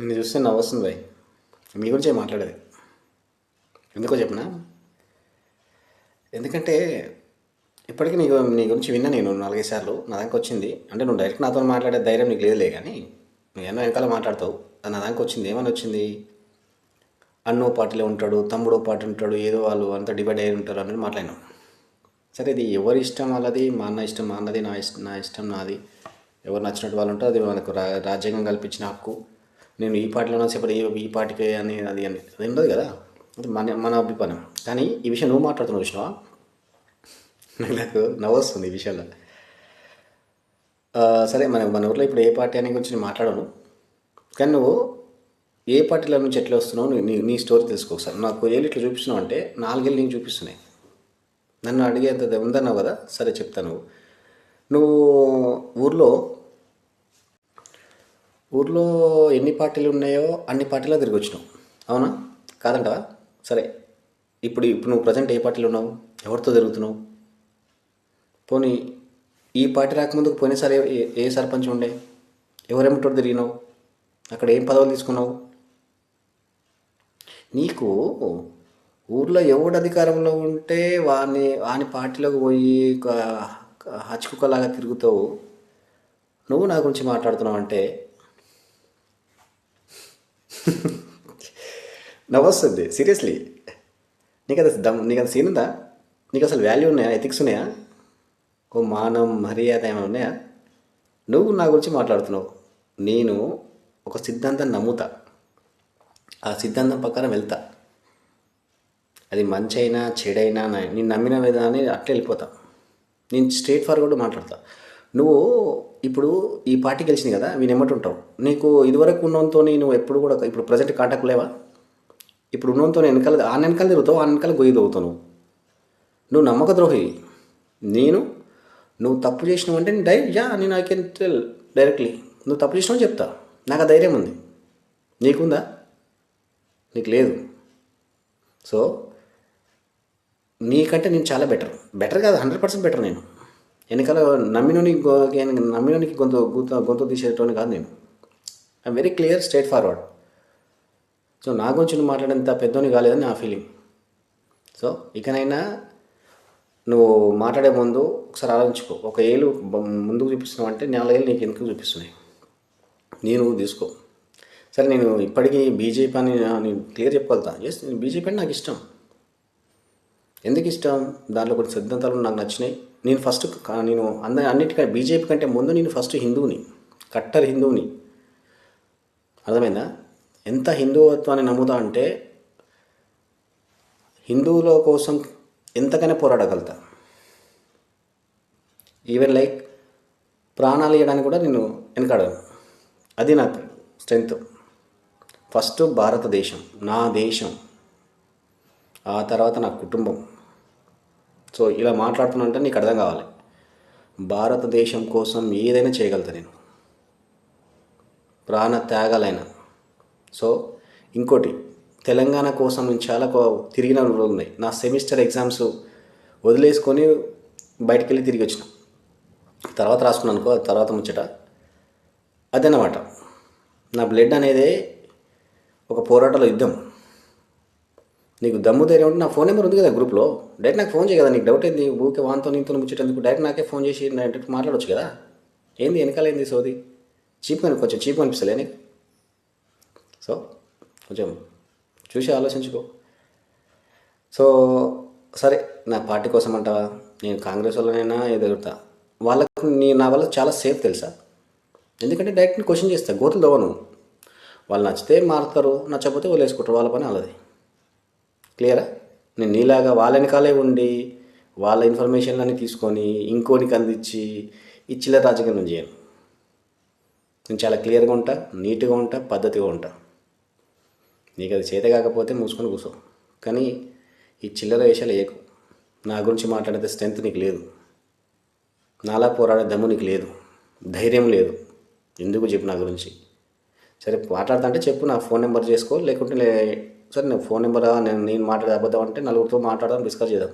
నేను చూస్తే నవ్వుస్తుంది భయ్. మీ గురించే మాట్లాడేది. ఎందుకో చెప్పనా? ఎందుకంటే ఇప్పటికీ నీకు నీ గురించి విన్నా నేను నాలుగైదు సార్లు. నా దానికి వచ్చింది. అంటే నువ్వు డైరెక్ట్ నాతో మాట్లాడే ధైర్యం నీకు లేదులే కానీ నువ్వు ఎన్నో వెనకాల మాట్లాడతావు. అది నా దానికి వచ్చింది. ఏమని వచ్చింది? అన్నో పార్టీలో ఉంటాడు తమ్ముడో పార్టీ ఉంటాడు ఏదో వాళ్ళు అంతా డివైడ్ అయ్యి ఉంటారు అనేది మాట్లాడినాం. సరే ఇది ఎవరి ఇష్టం వాళ్ళది? మా అన్న ఇష్టం మా అన్నది నా ఇష్టం నా ఇష్టం నాది. ఎవరు నచ్చినట్టు వాళ్ళు ఉంటారు అది మనకు రా రాజ్యాంగం కల్పించిన హక్కు. నేను ఈ పార్టీలో ఉన్నా సేపటి ఈ పార్టీకి అని అది అని. అది ఉండదు కదా. అది మన మన అభిప్రాయం. కానీ ఈ విషయం నువ్వు మాట్లాడుతున్నావు విషయమా నాకు నవ్వొస్తుంది ఈ విషయంలో. సరే మన మన ఊర్లో ఇప్పుడు ఏ పార్టీ అనే గురించి నేను మాట్లాడను. కానీ నువ్వు ఏ పార్టీల నుంచి ఎట్లా వస్తున్నావు నీ- నీ నీ స్టోరీ తెలుసుకో ఒకసారి. నాకు ఏళ్ళు ఇట్లా చూపిస్తున్నావు అంటే నాలుగేళ్ళు నీకు చూపిస్తున్నాయి. నన్ను అడిగేంత ఉందన్నావు కదా? సరే చెప్తాను నువ్వు ఊర్లో ఊర్లో ఎన్ని పార్టీలు ఉన్నాయో అన్ని పార్టీలో తిరిగి వచ్చినావు అవునా? కాదంటావా? సరే. ఇప్పుడు ఇప్పుడు నువ్వు ప్రజెంట్ ఏ పార్టీలో ఉన్నావు? ఎవరితో తిరుగుతున్నావు? పోనీ ఈ పార్టీ రాకముందుకు పోయినసారి ఏ- ఏ సర్పంచ్ ఉండే? ఎవరేమిటో తిరిగినావు? అక్కడ ఏం పదవులు తీసుకున్నావు? నీకు ఊర్లో ఎవడు అధికారంలో ఉంటే వాని వాని పార్టీలోకి పోయి హచ్చుకుక్కలాగా తిరుగుతావు? నువ్వు నా గురించి మాట్లాడుతున్నావు అంటే నవ్వొస్తుంది సీరియస్లీ నీకు అది దమ్ నీకు అది సీన్ ఉందా? నీకు అసలు వాల్యూ ఉన్నాయా? ఎథిక్స్ ఉన్నాయా? ఓ మానం మర్యాద ఏమైనా ఉన్నాయా? నువ్వు నా గురించి మాట్లాడుతున్నావు. నేను ఒక సిద్ధాంతం నమ్ముతా. ఆ సిద్ధాంతం ప్రకారం వెళ్తా. అది మంచి అయినా చెడైనా నేను నమ్మిన విధానాన్ని అట్లా వెళ్ళిపోతా. నేను స్ట్రేట్ ఫార్వర్డ్ మాట్లాడతా. నువ్వు ఇప్పుడు ఈ పార్టీ గెలిచింది కదా వీని ఎమ్మటుంటావు నీకు ఇదివరకు ఉన్నంతో నువ్వు ఎప్పుడు కూడా ఇప్పుడు ప్రజెంట్ కాంటాక్ట్ లేవా? ఇప్పుడు ఉన్నంతో వెనకాల ఆ వెనకాల తిరుగుతావు ఆ వెనకాల గొయ్యి తవ్వుతావు నువ్వు. నువ్వు నమ్మక ద్రోహి నేను నువ్వు తప్పు చేసినావు అంటే నేను డై యా నేను ఐ కెన్ టెల్ డైరెక్ట్లీ నువ్వు తప్పు చేసినావు చెప్తా. నాకు ఆ ధైర్యం ఉంది. నీకుందా? నీకు లేదు. సో నీకంటే నేను చాలా బెటర్ బెటర్ కాదు హండ్రెడ్ పర్సెంట్ బెటర్ నేను. వెనకాల నమ్మినోని నమ్మినోనికి గొంతు గొంత గొంతు తీసేటోని కాదు నేను. I very clear straightforward so నా గురించి నువ్వు మాట్లాడేంత పెద్దోని కాలేదని నా ఫీలింగ్ సో ఇకనైనా నువ్వు మాట్లాడే ముందు ఒకసారి ఆలోచించుకో. ఒక ఏళ్ళు ముందుకు చూపిస్తున్నావు అంటే నాలుగేళ్ళు నీకు ఎందుకు చూపిస్తున్నాయి. నేను తీసుకో. సరే నేను ఇప్పటికీ బీజేపీ అని నేను క్లియర్ చెప్పగలుగుతాను ఎస్ నేను బీజేపీ అంటే నాకు ఇష్టం. ఎందుకు ఇష్టం? దాంట్లో కొన్ని సిద్ధాంతాలు నాకు నచ్చినాయి. నేను ఫస్ట్ నేను అంద అన్నిటికంటే బీజేపీ కంటే ముందు నేను ఫస్ట్ హిందువుని కట్టర్ హిందువుని. అర్థమైందా? ఎంత హిందువత్వాన్ని నమ్ముతా అంటే హిందువుల కోసం ఎంతకైనా పోరాడగలుగుతా. ఈవెన్ లైక్ ప్రాణాలు ఇవ్వడానికి కూడా నేను వెనకాడను. అది నాకు స్ట్రెంగ్త్ ఫస్ట్ భారతదేశం. నా దేశం. ఆ తర్వాత నా కుటుంబం. సో ఇలా మాట్లాడుతున్నంటే నీకు అర్థం కావాలి. భారతదేశం కోసం ఏదైనా చేయగలుగుతా నేను. ప్రాణ త్యాగాలైన. సో ఇంకోటి తెలంగాణ కోసం నేను చాలా తిరిగిన రోజులు ఉన్నాయి. నా సెమిస్టర్ ఎగ్జామ్స్ వదిలేసుకొని బయటికి వెళ్ళి తిరిగి వచ్చిన. తర్వాత రాసుకున్నాను అనుకో తర్వాత ముచ్చట. అదనమాట నా బ్లడ్ అనేది ఒక పోరాటంలో యుద్ధం. నీకు దమ్ము ధైర్యం ఉంటే నా ఫోన్ నెంబర్ ఉంది కదా గ్రూప్లో. డైరెక్ట్ నాకు ఫోన్ చేయ కదా నీకు డౌట్ ఏంది? ఊకే వాంతో నీతో ముచ్చేటందుకు? డైరెక్ట్ నాకే ఫోన్ చేసి డైరెక్ట్ మాట్లాడొచ్చు కదా? ఏంది వెనకాల ఏంది సోది? చీప్ అని కొంచెం చీప్ అనిపిస్తలే నీకు? సో కొంచెం చూసి ఆలోచించుకో. సో సరే నా పార్టీ కోసం అంటావా నేను కాంగ్రెస్ వాళ్ళనైనా ఎదుగుతా వాళ్ళకు నీ నా వల్ల చాలా సేఫ్ తెలుసా? ఎందుకంటే డైరెక్ట్ క్వశ్చన్ చేస్తా గోతులు దవ్వను వాళ్ళు నచ్చితే మారుతారు నచ్చకపోతే వదిలేసుకుంటారు వాళ్ళ పని అలాది క్లియరా? నేను నీలాగా వాళ్ళ వెనకాలే ఉండి వాళ్ళ ఇన్ఫర్మేషన్లన్నీ తీసుకొని ఇంకోనికి అందించి ఈ చిల్లర రాజకీయం నేను చేయను. నేను చాలా క్లియర్గా ఉంటా నీట్గా ఉంటా పద్ధతిగా ఉంటా. నీకు అది చేత కాకపోతే మూసుకొని కూర్చో. కానీ ఈ చిల్లర వేషాలు వేయకు. నా గురించి మాట్లాడితే స్ట్రెంత్ నీకు లేదు. నాలా పోరాడే దమ్ము నీకు లేదు. ధైర్యం లేదు. ఎందుకు చెప్పు నా గురించి? సరే మాట్లాడతా అంటే చెప్పు నా ఫోన్ నెంబర్ చేసుకో లేకుంటే సరే నేను ఫోన్ నెంబర్ నేను నేను మాట్లాడే అబద్ధం అంటే నలుగురితో మాట్లాడదాం డిస్కస్ చేద్దాం.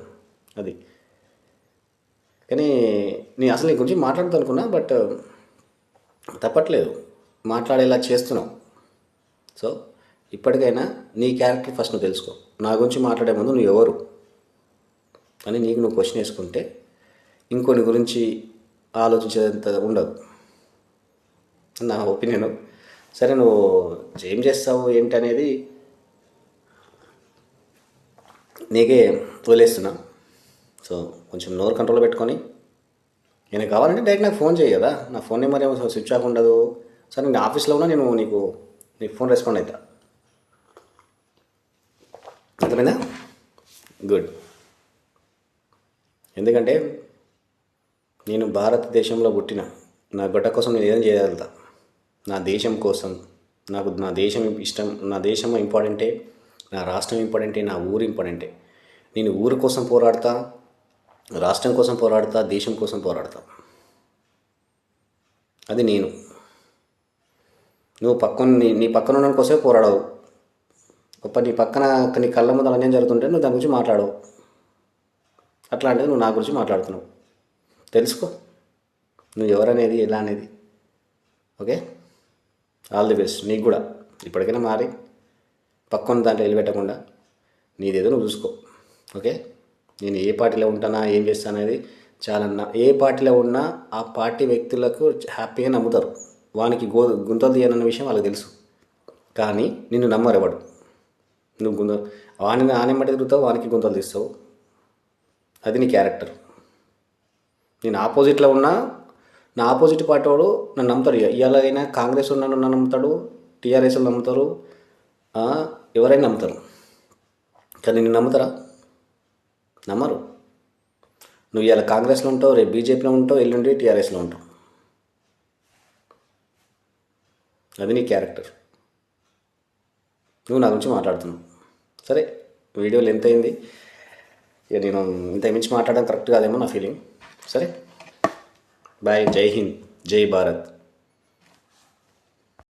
అది. కానీ నేను అసలు నీ గురించి మాట్లాడదాం అనుకున్నా బట్ uh, తప్పట్లేదు. మాట్లాడేలా చేస్తున్నావు. సో ఇప్పటికైనా నీ క్యారెక్టర్ ఫస్ట్ నువ్వు తెలుసుకో. నా గురించి మాట్లాడే ముందు నువ్వు ఎవరు? అని నీకు నువ్వు క్వశ్చన్ వేసుకుంటే ఇంకొని గురించి ఆలోచించేంత ఉండదు. నా ఒపీనియన్. సరే నువ్వు ఏం చేస్తావు ఏంటి అనేది నీకే వదిలేస్తున్నా. సో కొంచెం నోరు కంట్రోల్ పెట్టుకొని. నేను కావాలంటే డైరెక్ట్ నాకు ఫోన్ చేయి కదా. నా ఫోన్ నెంబర్ ఏమో స్విచ్ ఆఫ్ ఉండదు. సరే నేను ఆఫీస్లో ఉన్నా నేను నీకు నీకు ఫోన్ రెస్పాండ్ అవుతా అర్థమైందా? గుడ్. ఎందుకంటే నేను భారతదేశంలో పుట్టిన నా గొడ్డ కోసం నేను ఏదైనా చేయగలుగుతా నా దేశం కోసం నాకు నా దేశం ఇష్టం నా దేశం ఇంపార్టెంటే నా రాష్ట్రం ఇంపార్టెంటే నా ఊరు ఇంపార్టెంటే. నేను ఊరు కోసం పోరాడతా రాష్ట్రం కోసం పోరాడతా దేశం కోసం పోరాడతా. అది నేను. నువ్వు పక్కన నీ నీ పక్కన ఉన్న కోసమే పోరాడవు. గొప్ప నీ పక్కన నీ కళ్ళ ముందు అన్యాయం జరుగుతుంటే నువ్వు దాని గురించి మాట్లాడవు. అట్లాంటిది నువ్వు నా గురించి మాట్లాడుతున్నావు. తెలుసుకో. నువ్వు ఎవరనేది ఎలా అనేది. ఓకే? All the best. నీకు కూడా. ఇప్పటికైనా మారి పక్కన దాంట్లో వెళ్ళిపెట్టకుండా నీదేదో నువ్వు చూసుకో. ఓకే? నేను ఏ పార్టీలో ఉంటానా ఏం చేస్తాను అనేది చాలా ఏ పార్టీలో ఉన్నా ఆ పార్టీ వ్యక్తులకు హ్యాపీగా నమ్ముతారు. వానికి గో గుంతలు తీయనన్న విషయం వాళ్ళకి తెలుసు. కానీ నిన్ను నమ్మరు ఎవడు నువ్వు గుంత వాని ఆనెమ్మటి తిరుగుతావు వానికి గుంతలు తీస్తావు. అది నీ క్యారెక్టర్. నేను ఆపోజిట్లో ఉన్నా నా ఆపోజిట్ పార్టీ వాడు నన్ను నమ్ముతాడు. ఇక ఇవాళైనా కాంగ్రెస్ నన్ను నన్ను నమ్ముతాడు టీఆర్ఎస్ నమ్ముతారు ఎవరైనా నమ్ముతారు. కానీ నిన్ను నమ్ముతారా? నమ్మరు. నువ్వు ఇవాళ కాంగ్రెస్లో ఉంటావు రేపు బీజేపీలో ఉంటావు ఎల్లుండి టీఆర్ఎస్లో ఉంటావు. అది నీ క్యారెక్టర్. నువ్వు నా గురించి మాట్లాడుతున్నావు. సరే వీడియోలు ఎంత అయింది. ఇక నేను ఇంత మించి మాట్లాడడం కరెక్ట్ కాదేమో నా ఫీలింగ్. సరే బాయ్ జై హింద్ జై భారత్.